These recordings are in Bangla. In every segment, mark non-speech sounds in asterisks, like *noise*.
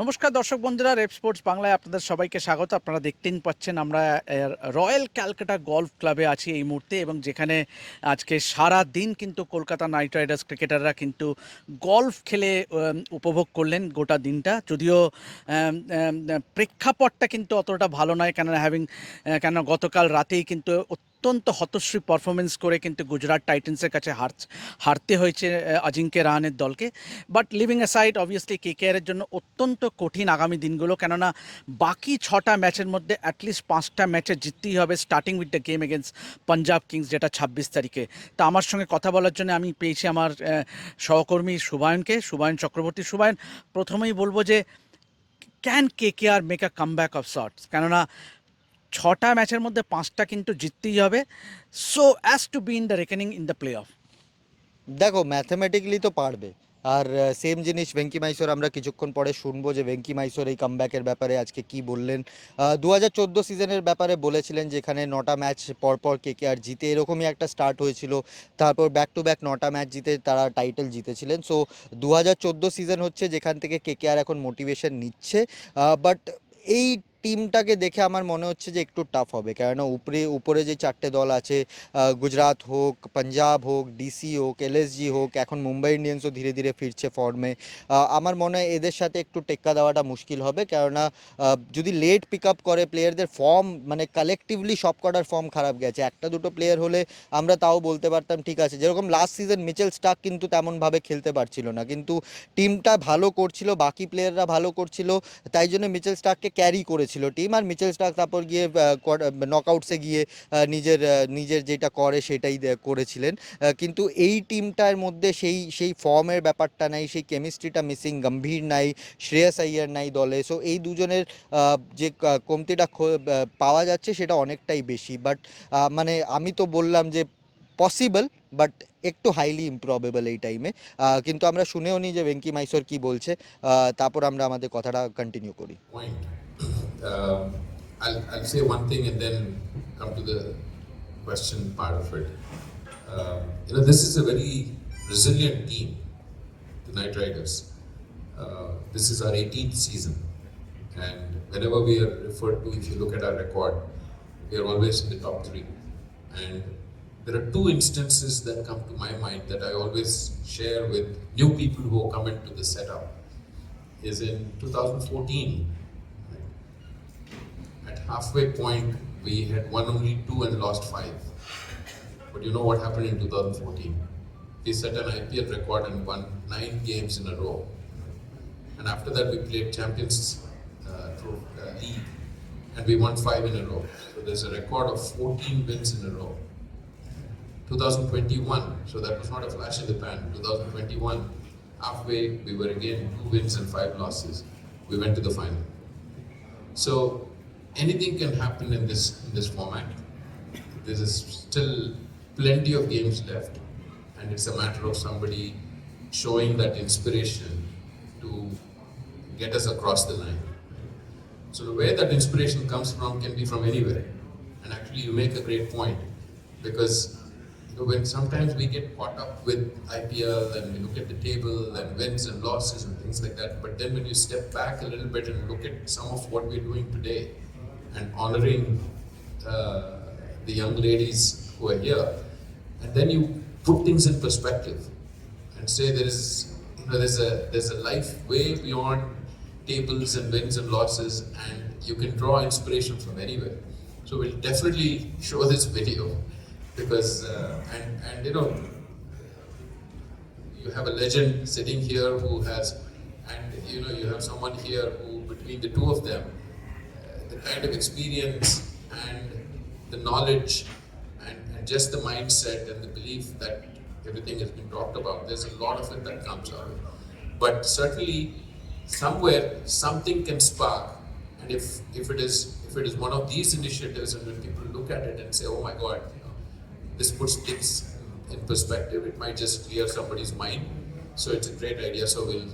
নমস্কার দর্শক বন্ধুরা, রেপ স্পোর্টস বাংলায় আপনাদের সবাইকে স্বাগত। আপনারা দেখতেই পাচ্ছেন আমরা রয়্যাল ক্যালকাটা গলফ ক্লাবে আছি এই মুহূর্তে এবং যেখানে আজকে সারা দিন কিন্তু কলকাতা নাইট রাইডার্স ক্রিকেটাররা কিন্তু গলফ খেলে উপভোগ করলেন গোটা দিনটা। যদিও প্রেক্ষাপটটা কিন্তু অতটা ভালো নয়, কেননা হ্যাভিং কেন গতকাল রাতেই কিন্তু অত্যন্ত হতশ্রী পারফরমেন্স করে কিন্তু গুজরাট টাইটেন্সের কাছে হার হারতে হয়েছে অজিঙ্ক্য রাহানের দলকে। But leaving aside obviously K কেয়ারের জন্য অত্যন্ত কঠিন আগামী দিনগুলো। কেননা, বাকি ছটা ম্যাচের মধ্যে অ্যাটলিস্ট পাঁচটা ম্যাচে জিততেই হবে starting with the game against Punjab Kings যেটা ছাব্বিশ তারিখে। তা আমার সঙ্গে কথা বলার জন্য আমি পেয়েছি আমার সহকর্মী সুবায়নকে, সুবায়ন চক্রবর্তী। সুবায়ন, প্রথমেই বলব যে can K K R make a comeback of sorts কেননা ছটা ম্যাচের মধ্যে পাঁচটা কিন্তু জিততেই হবে। So as to be in the reckoning in the playoff দেখো ম্যাথামেটিক্যালি তো পারবে। আর সেম জিনিস ভেঙ্কি মাইসোর আমরা কিছুক্ষণ পরে শুনব যে ভেঙ্কি মাইসোর এই কামব্যাকের ব্যাপারে আজকে কি বললেন। দু হাজার চোদ্দ সিজনের ব্যাপারে বলেছিলেন যেখানে নটা ম্যাচ পরপর কে কে আর জিতে, এরকমই একটা স্টার্ট হয়েছিল। তারপর ব্যাক টু ব্যাক নটা ম্যাচ জিতে তারা টাইটেল জিতেছিলেন। সো দু হাজার চোদ্দ সিজন হচ্ছে যেখান থেকে কে কে আর এখন মোটিভেশন নিচ্ছে। বাট এই টিমটাকে দেখে আমার মনে হচ্ছে যে একটু টাফ হবে। কেননা উপরে উপরে যে চারটে দল আছে আহ, গুজরাট হোক পাঞ্জাব হোক ডিসি হোক এলএসজি হোক এখন মুম্বাই ইন্ডিয়ান্সও ধীরে ধীরে ফিরছে ফর্মে আমার মনে হয় এদের সাথে একটু টেক্কা দেওয়াটা মুশকিল হবে। কেননা যদি লেট পিক আপ করে প্লেয়ারদের ফর্ম মানে কালেকটিভলি সব কটার ফর্ম খারাপ গেছে। একটা দুটো প্লেয়ার হলে আমরা তাও বলতে পারতাম ঠিক আছে। যেরকম লাস্ট সিজন মিচেল স্টাক কিন্তু তেমনভাবে খেলতে পারছিল না। কিন্তু টিমটা ভালো করছিল বাকি প্লেয়াররা ভালো করছিল তাই জন্য মিচেল স্টাককে ক্যারি করেছিল টিম আর মিচেল স্টাক তারপর গিয়ে নকআউটসে গিয়ে নিজের নিজের যেটা করে সেটাই করেছিলেন। কিন্তু এই টিমটার মধ্যে সেই সেই ফর্মের ব্যাপারটা নাই, সেই কেমিস্ট্রিটা মিসিং গম্ভীর নাই, শ্রেয়াস আইয়ার নাই দলে। সো এই দুজনের যে কমতিটা পাওয়া যাচ্ছে সেটা অনেকটাই বেশি। বাট মানে আমি তো বললাম যে পসিবল বাট একটু হাইলি ইমপ্রবেবল এই টাইমে কিন্তু আমরা শুনেও নি যে ভেঙ্কি মাইসোর কি বলছে তারপর আমরা আমাদের কথাটা কন্টিনিউ করি. Um, I'll, I'll say one thing and then come to the question part of it. Um, you know, this is a very resilient team, the Knight Riders. Uh, this is our 18th season, and whenever we are referred to, if you look at our record, we are always in the top three. And there are two instances that come to my mind that I always share with new people who come into the setup. Is in 2014, at halfway point, we had won only two and lost five. But you know what happened in 2014? We set an IPL record and won nine games in a row. And after that, we played Champions uh, uh, League and we won five in a row. So there's a record of 14 wins in a row. 2021, so that was not a flash in the pan. 2021, halfway, we were again two wins and five losses. We went to the final. So anything can happen in this in this format. There is still plenty of games left, and it's a matter of somebody showing that inspiration to get us across the line. So way that inspiration comes from can be from anywhere. And actually, you make a great point because when sometimes we get caught up with IPL and we look at the table and wins and losses and things like that, but then when you step back a little bit and look at some of what we're doing today and honoring uh, the young ladies who are here, and then you put things in perspective and say there is you know there's a there's a life way beyond tables and wins and losses and you can draw inspiration from anywhere. So we'll definitely show this video because uh, and and you know you have a legend sitting here who has and you know you have someone here who between the two of them uh, the kind of experience and the knowledge and, and just the mindset and the belief that everything has been talked about there's a lot of it that comes out. But certainly somewhere something can spark and if if it is if it is one of these initiatives and when people look at it and say oh my god this puts things in perspective, it might just clear somebody's mind So it's a great idea. So we'll.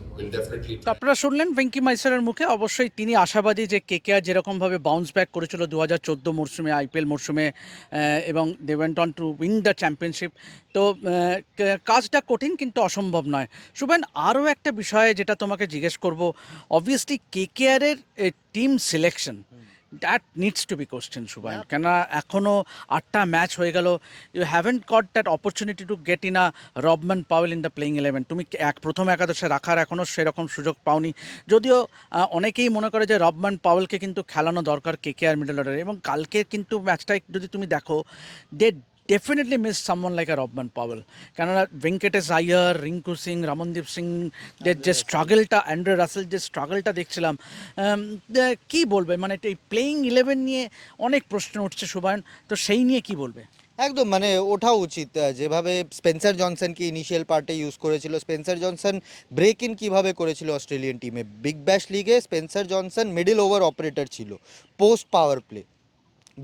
আপনারা শুনলেন ভেঙ্কি মাইসারের মুখে অবশ্যই তিনি আশাবাদী যে কে কে আর যেরকমভাবে বাউন্স ব্যাক করেছিল দু হাজার চোদ্দ মরশুমে আইপিএল মরশুমে এবং they went on to win the championship তো কাজটা কঠিন কিন্তু অসম্ভব নয় শুভেন, আরও একটা বিষয়ে যেটা তোমাকে জিজ্ঞেস করব obviously K K আরের team selection that needs to be question Subhayan কেননা এখনও আটটা ম্যাচ হয়ে গেল। You haven't got that opportunity to get in a Rovman Powell in the playing eleven তুমি এক প্রথম একাদশে রাখার এখনও সেরকম সুযোগ পাওনি। যদিও অনেকেই মনে করে যে রবম্যান পাওয়েলকে কিন্তু খেলানো দরকার কে কে আর মিডল অর্ডারে এবং কালকে কিন্তু ম্যাচটায় যদি তুমি দেখো they definitely miss someone like a Rovman Powell কেননা ভেঙ্কটেশ আয়ার রিঙ্কু সিং রমনদীপ সিং যে স্ট্রাগলটা অ্যান্ড্রে রাসেল যে স্ট্রাগলটা দেখছিলাম কি বলবে? মানে এই প্লেইং ইলেভেন নিয়ে অনেক প্রশ্ন উঠছে সুবায়ন তো সেই নিয়ে কি বলবে? একদম মানে ওঠা উচিত। যেভাবে স্পেন্সার জনসনকে ইনিশিয়াল পার্টে ইউজ করেছিল স্পেন্সার জনসন ব্রেক ইন কীভাবে করেছিল অস্ট্রেলিয়ান টিমে বিগ ব্যাশ লিগে Spencer Johnson middle over operator ছিল post power play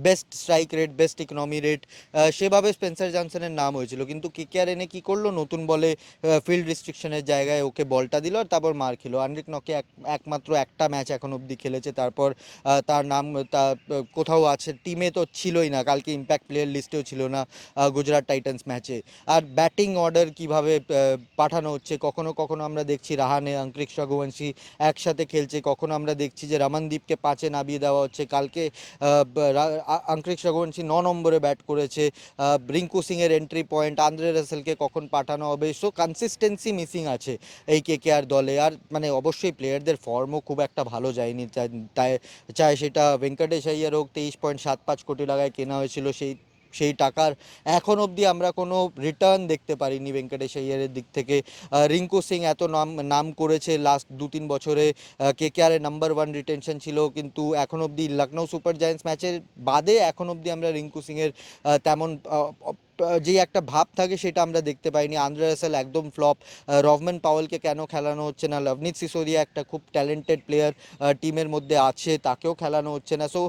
best strike rate best economy rate সেভাবে স্পেন্সার জনসনের নাম হয়েছিল। কিন্তু কেকেআর এনে কী করল? নতুন বলে ফিল্ড রিস্ট্রিকশনের জায়গায় ওকে বলটা দিল আর তারপর মার খেলো। আন্ড্রিক নকে এক, একমাত্র একটা ম্যাচ এখন অবধি খেলেছে। তারপর তার নাম, তা, কোথাও আছে টিমে তো ছিলই না। কালকে ইম্প্যাক্ট প্লেয়ার লিস্টেও ছিল না গুজরাট টাইটান্স ম্যাচে আর ব্যাটিং অর্ডার কীভাবে পাঠানো হচ্ছে? কখনো কখনো আমরা দেখছি রাহানে অঙ্করিক রঘুবংশী একসাথে খেলছে। কখনো আমরা দেখছি যে রমনদীপকে পাঁচে নামিয়ে দেওয়া হচ্ছে। কালকে আহ, ব- রা- আ- অঙ্করিক রঘুবংশী ন নম্বরে ব্যাট করেছে। রিঙ্কু সিংয়ের এন্ট্রি পয়েন্ট আন্দ্রে রাসেলকে কখন পাঠানো হবে? সো কনসিস্টেন্সি মিসিং আছে এই কে কে আর দলে। আর মানে অবশ্যই প্লেয়ারদের ফর্মও খুব একটা ভালো যায়নি। তাই চাই সেটা ভেঙ্কটেশ আইয়ার হোক তেইশ পয়েন্ট সাত পাঁচ কোটি টাকায় কেনা হয়েছিল সেই সেই টাকার এখন অবধি আমরা কোনো রিটার্ন দেখতে পারিনি ভেঙ্কটেশ আয়ারের দিক থেকে। রিঙ্কু সিং এত নাম নাম করেছে লাস্ট দু তিন বছরে। কে কে আরে নাম্বার ওয়ান রিটেনশন ছিল, কিন্তু এখন অবধি লখনৌ সুপার জায়েন্টস ম্যাচের বাদে এখন অবধি আমরা রিঙ্কু সিংয়ের তেমন যে একটা ভাব থাকে সেটা আমরা দেখতে পাইনি। আন্দ্রে রাসেল একদম ফ্লপ। রভম্যান পাওয়েলকে কেন খেলানো হচ্ছে না? লভনিত সিসোদিয়া একটা খুব ট্যালেন্টেড প্লেয়ার টিমের মধ্যে আছে, তাকেও খেলানো হচ্ছে না। সো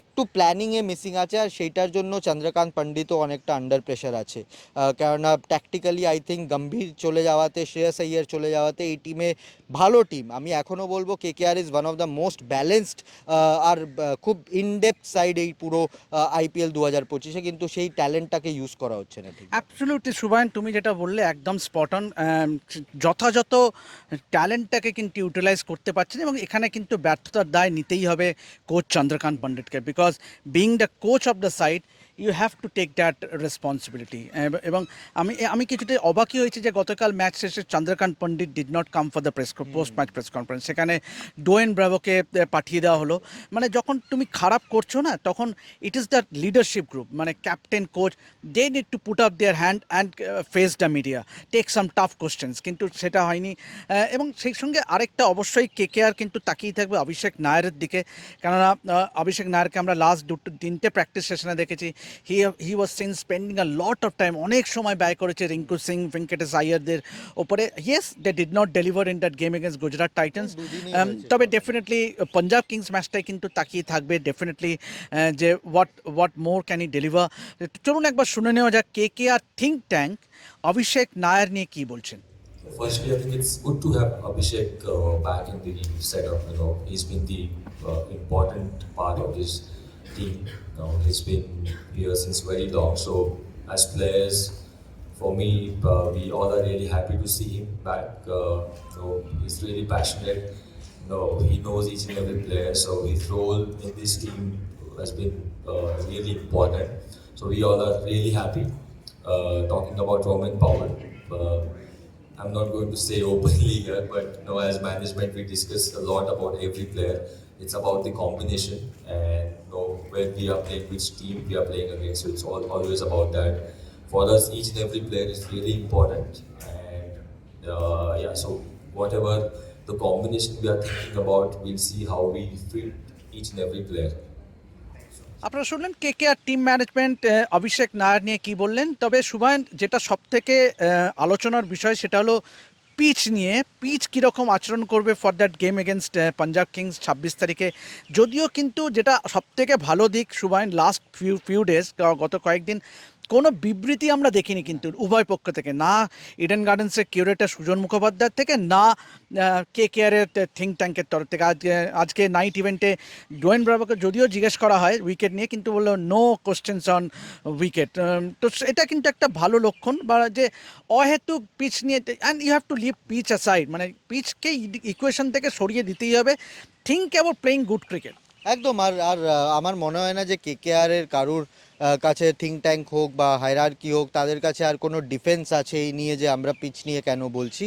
একটু প্ল্যানিংয়ে মিসিং আছে আর সেইটার জন্য চন্দ্রকান্ত পণ্ডিতও অনেকটা আন্ডার প্রেশার আছে। কেননা ট্যাকটিক্যালি আই থিঙ্ক গম্ভীর চলে যাওয়াতে, শ্রেয়স আইয়ার চলে যাওয়াতে এই টিমে ভালো টিম আমি এখনও বলব K K R is one of the most balanced আর খুব ইনডেপথ সাইড এই পুরো আইপিএল দু হাজার পঁচিশে। কিন্তু সেই ট্যালেন্টটাকে ইউজ করা হচ্ছে না অ্যাবসলিউটলি সুবায়ন তুমি যেটা বললে একদম স্পট অন যথাযথ ট্যালেন্টটাকে কিন্তু ইউটিলাইজ করতে পারছে না এবং এখানে কিন্তু ব্যর্থতার দায় নিতেই হবে coach Chandrakant পণ্ডিতকে because being the coach of the side you have to take that responsibility এবং আমি আমি কিছুটা অবাকই হয়েছি যে গতকাল ম্যাচ শেষে Chandrakant Pandit did not come for the press post match press conference সেখানে ডোয়েন ব্রাভোকে পাঠিয়ে দেওয়া হলো। মানে যখন তুমি খারাপ করছ না তখন it is the leadership group মানে captain coach they need to put up their hand and face the media take some tough questions কিন্তু সেটা হয়নি। এবং সেই সঙ্গে আরেকটা অবশ্যই কে কে আর কিন্তু তাকিয়ে থাকবে অভিষেক নায়ারের দিকে। কেননা অভিষেক নায়ারকে আমরা লাস্ট দুটো তিনটে প্র্যাকটিস সেশনে দেখেছি। He he was seen spending a lot of time অনেক সময় ব্যয় করেছে রিঙ্কু সিং ভেঙ্কটেশ আয়ারদের ওপরে yes they did not deliver in that game against Gujarat Titans. তবে ডেফিনেটলি পাঞ্জাব কিংস ম্যাচটাই কিন্তু তাকিয়ে থাকবে ডেফিনেটলি যে what what more can he deliver চলুন একবার শুনে নেওয়া যাক K K R think tank Abhishek Nayar নিয়ে কি বলছেন Firstly, I think it's good to have Abhishek uh, back in the setup. You know, he's been the uh, important part of this team. Know, he's been here since very long. So, as players, for me, uh, we all are really happy to see him back. Uh, know, he's really passionate. You know, he knows each and every player. So, his role in this team has been uh, really important. So, we all are really happy. Uh, talking about Roman Powell. Uh, I'm not going to say *laughs* openly here, but you know, as management, we discuss a lot about every player. It's about the combination and know, when we are playing which team we are playing against. So it's all, always about that. For us, each and every player is really important. And uh, yeah, so whatever the combination we are thinking about, we'll see how we fit each and every player. আপনারা শুনলেন K K R team management Abhishek Nayar নিয়ে কি বললেন তবে সুবায়ন যেটা সব থেকে আলোচনার বিষয় সেটা হলো পিচ নিয়ে পিচ কীরকম আচরণ করবে for that game against Punjab Kings ছাব্বিশ তারিখে? যদিও কিন্তু যেটা সবথেকে ভালো দিক Subhayan last few few days গত কয়েকদিন কোনো বিবৃতি আমরা দেখিনি কিন্তু উভয় পক্ষ থেকে। না ইডেন গার্ডেন্সের কিউরেটার সুজন মুখোপাধ্যায় থেকে, না কে কেয়ারের থিঙ্ক ট্যাঙ্কের তরফ থেকে। আজকে আজকে নাইট ইভেন্টে ডোয়েন ব্রাভোকে যদিও জিজ্ঞেস করা হয় উইকেট নিয়ে, কিন্তু বলল নো কোশ্চেন্স অন উইকেট তো এটা কিন্তু একটা ভালো লক্ষণ বা যে অহেতুক পিচ নিয়ে and you have to leave pitch aside মানে পিচকে ইকুয়েশন থেকে সরিয়ে দিতেই হবে। Think about playing good cricket একদম, আর আর আমার মনে হয় না যে কে কে এর কারুর কাছে থিঙ্ক ট্যাঙ্ক হোক বা হায়ারার্কি হোক, তাদের কাছে আর কোনো ডিফেন্স আছে এই নিয়ে যে আমরা পিচ নিয়ে কেন বলছি?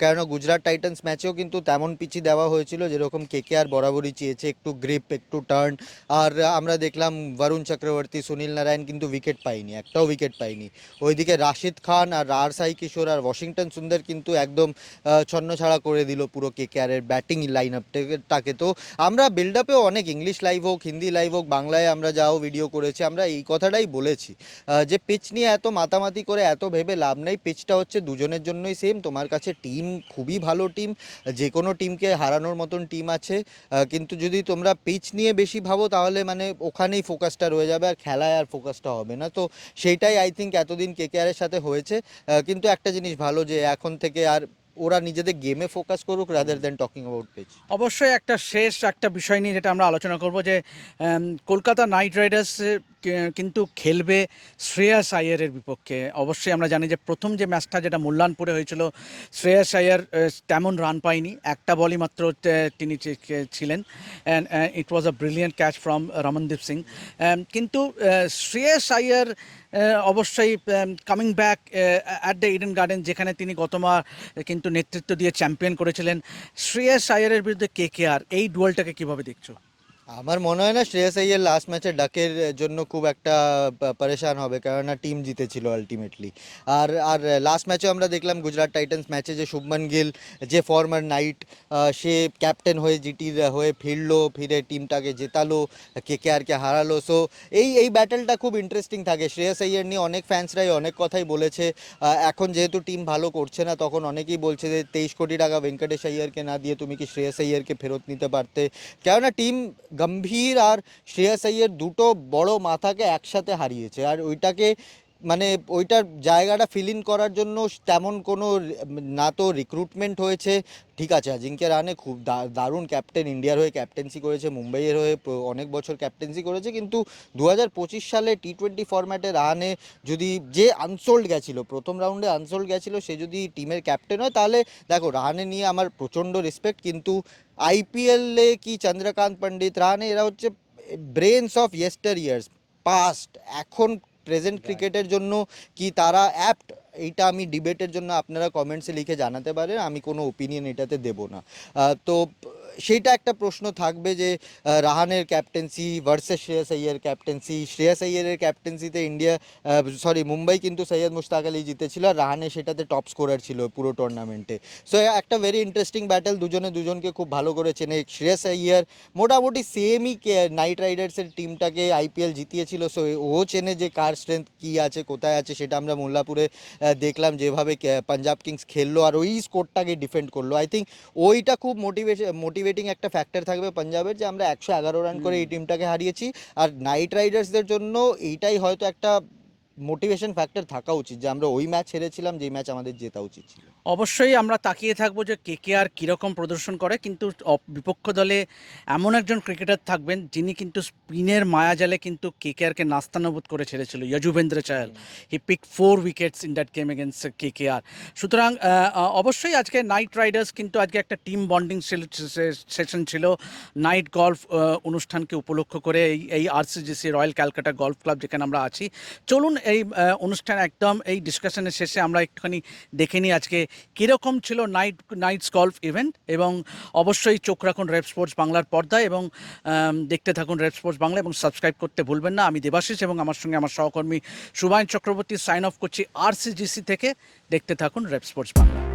কেননা গুজরাট টাইটান্স ম্যাচেও কিন্তু তেমন পিচই দেওয়া হয়েছিল যেরকম কে কে আর বরাবরই চেয়েছে, একটু গ্রিপ একটু টার্ন আর আমরা দেখলাম বরুণ চক্রবর্তী সুনীল নারায়ণ কিন্তু উইকেট পায়নি, একটাও উইকেট পায়নি। ওইদিকে রাশিদ খান আর আর সাই কিশোর আর ওয়াশিংটন সুন্দর কিন্তু একদম ছন্নছাড়া করে দিল পুরো কে কে আরের ব্যাটিং লাইন আপটাকে তো আমরা বিল্ড আপেও অনেক ইংলিশ লাইভ হোক হিন্দি লাইভ হোক, বাংলায় আমরা যাও ভিডিও করেছি, আমরা এই কথাটাই বলেছি। যে পিচ নিয়ে এত মাতামাতি করে এত ভেবে লাভ নেই পিচটা হচ্ছে দুজনের জন্যই সেম তোমার কাছে টিম খুবই ভালো টিম যে কোনো টিমকে হারানোর মতন টিম আছে। কিন্তু যদি তোমরা পিচ নিয়ে বেশি ভাবো, তাহলে মানে ওখানেই ফোকাসটা রয়ে যাবে, আর খেলায় আর ফোকাসটা হবে না। তো সেইটাই আই থিঙ্ক এতদিন কেকেআরের সাথে হয়েছে। কিন্তু একটা জিনিস ভালো যে এখন থেকে আর ওরা নিজেদের গেমে ফোকাস করুক rather than talking about pitch অবশ্যই একটা শেষ একটা বিষয় নিয়ে যেটা আমরা আলোচনা করব যে কলকাতা নাইট রাইডার্স কিন্তু খেলবে শ্রেয়াস আইয়ারের বিপক্ষে। অবশ্যই আমরা জানি যে প্রথম যে ম্যাচটা যেটা মূল্যায়নপুরে হয়েছিল শ্রেয়াস আইয়ার আহ, তেমন রান পায়নি। একটা বলই মাত্র তিনি ছিলেন। And it was a brilliant catch from Ramandeep Singh. কিন্তু শ্রেয়াস আইয়ার আহ, অবশ্যই coming back at the Eden Garden যেখানে তিনি গতমার কিন্তু নেতৃত্ব দিয়ে চ্যাম্পিয়ন করেছিলেন। শ্রেয়াস আয়ারের বিরুদ্ধে কে কে আর? এই ডুয়েলটাকে কীভাবে দেখছ? আমার মনে হয় না শ্রেয়াস আইয়ার লাস্ট ম্যাচে ডাকের জন্য খুব একটা পরেশান হবে, কেননা টিম জিতেছিল আলটিমেটলি আর আর লাস্ট ম্যাচে আমরা দেখলাম গুজরাট টাইটান্স ম্যাচে যে শুভমান গিল, যে ফর্মার নাইট সে ক্যাপ্টেন হয়ে জিটির হয়ে ফিরলো, ফিরে টিমটাকে জেতালো, কে কে আরকে হারালো। সো এই এই ব্যাটেলটা খুব ইন্টারেস্টিং থাকে। শ্রেয়াস আইয়ার নিয়ে অনেক ফ্যান্সরাই অনেক কথাই বলেছে। এখন যেহেতু টিম ভালো করছে না, তখন অনেকেই বলছে যে, তেইশ কোটি টাকা ভেঙ্কটেশ আইয়ারকে না দিয়ে তুমি কি শ্রেয়াস আইয়ারকে ফেরত নিতে পারতে? কেননা টিম গম্ভীর আর শ্রেয়াস আইয়ের দুটো বড় মাথাকে একসাথে হারিয়েছে। আর ওইটাকে মানে ওইটার জায়গাটা ফিল ইন করার জন্য তেমন কোনো, না তো রিক্রুটমেন্ট হয়েছে। ঠিক আছে আজিঙ্কে রানে খুব দারুণ ক্যাপ্টেন ইন্ডিয়ার হয়ে ক্যাপ্টেন্সি করেছে, মুম্বাইয়ের হয়ে অনেক বছর ক্যাপ্টেন্সি করেছে। কিন্তু দু হাজার পঁচিশ সালে টি টোয়েন্টি ফরম্যাটে রানে যদি যে আনসোল্ড গেছিল, প্রথম রাউন্ডে আনসোল্ড গেছিল, সে যদি টিমের ক্যাপ্টেন হয়, তাহলে দেখো রাহানে নিয়ে আমার প্রচণ্ড রেসপেক্ট কিন্তু আইপিএলে কি চন্দ্রকান্ত পণ্ডিত? রাহানে এরা হচ্ছে brains of yesteryears past এখন প্রেজেন্ট ক্রিকেটের জন্য কি তারা অ্যাপ্ট এইটা আমি ডিবেটের জন্য আপনারা কমেন্টসে লিখে জানাতে পারেন আমি কোনো ওপিনিয়ন এটাতে দেব না। তো সেইটা একটা প্রশ্ন থাকবে যে রাহানের captaincy versus Shreyas Iyer captaincy Shreyas আইয়ারের ক্যাপ্টেন্সিতে ইন্ডিয়া সরি মুম্বাই কিন্তু সৈয়দ মুশতাক আলী জিতেছিল আর রাহানে সেটাতে টপ স্কোরার ছিল পুরো টুর্নামেন্টে সো একটা ভেরি ইন্টারেস্টিং ব্যাটেল দুজনে দুজনকে খুব ভালো করে চেনে। শ্রেয়াস আইয়ার মোটামুটি সেমই নাইট রাইডার্সের টিমটাকে আইপিএল জিতিয়েছিল। সো ও চেনে যে কার স্ট্রেংথ কী আছে, কোথায় আছে, সেটা আমরা মোল্লাপুরে দেখলাম যেভাবে পাঞ্জাব কিংস খেললো আর ওই স্কোরটাকে ডিফেন্ড করল। আই থিঙ্ক ওইটা খুব মোটিভেশন মোটিভেটিং একটা ফ্যাক্টর থাকবে পাঞ্জাবের যে আমরা একশো এগারো রান করে এই টিমটাকে হারিয়েছি। আর নাইট রাইডার্সদের জন্য এইটাই হয়তো একটা মোটিভেশন ফ্যাক্টর থাকা উচিত, যে আমরা ওই ম্যাচ হেরেছিলাম যে ম্যাচ আমাদের জেতা উচিত ছিল। অবশ্যই আমরা তাকিয়ে থাকব যে কে কে আর কীরকম প্রদর্শন করে, কিন্তু বিপক্ষ দলে এমন একজন ক্রিকেটার থাকবেন, যিনি কিন্তু স্পিনের মায়াজালে কিন্তু কে কে আরকে নাস্তানাবুদ করে ছেড়েছিল, Yuzvendra Chahal he pick four wickets in that game against K K R. সুতরাং অবশ্যই আজকে নাইট রাইডার্স কিন্তু আজকে একটা টিম বন্ডিং সেশন ছিল। নাইট গলফ অনুষ্ঠানকে উপলক্ষ করে এই এই RCGC Royal Calcutta Golf Club যেখানে আমরা আছি। চলুন এই অনুষ্ঠান একদম এই ডিসকাশনের শেষে আমরা একটুখানি দেখে নিই আজকে কীরকম ছিল নাইট নাইটস গল্ফ ইভেন্ট এবং অবশ্যই চোখ রাখুন রেপ স্পোর্টস বাংলার পর্দায় এবং দেখতে থাকুন রেপ স্পোর্টস বাংলা এবং সাবস্ক্রাইব করতে ভুলবেন না। আমি দেবাশিস এবং আমার সঙ্গে আমার সহকর্মী সুবায়ন চক্রবর্তী সাইন অফ করছি আরসিজিসি থেকে। দেখতে থাকুন রেপ স্পোর্টস বাংলা।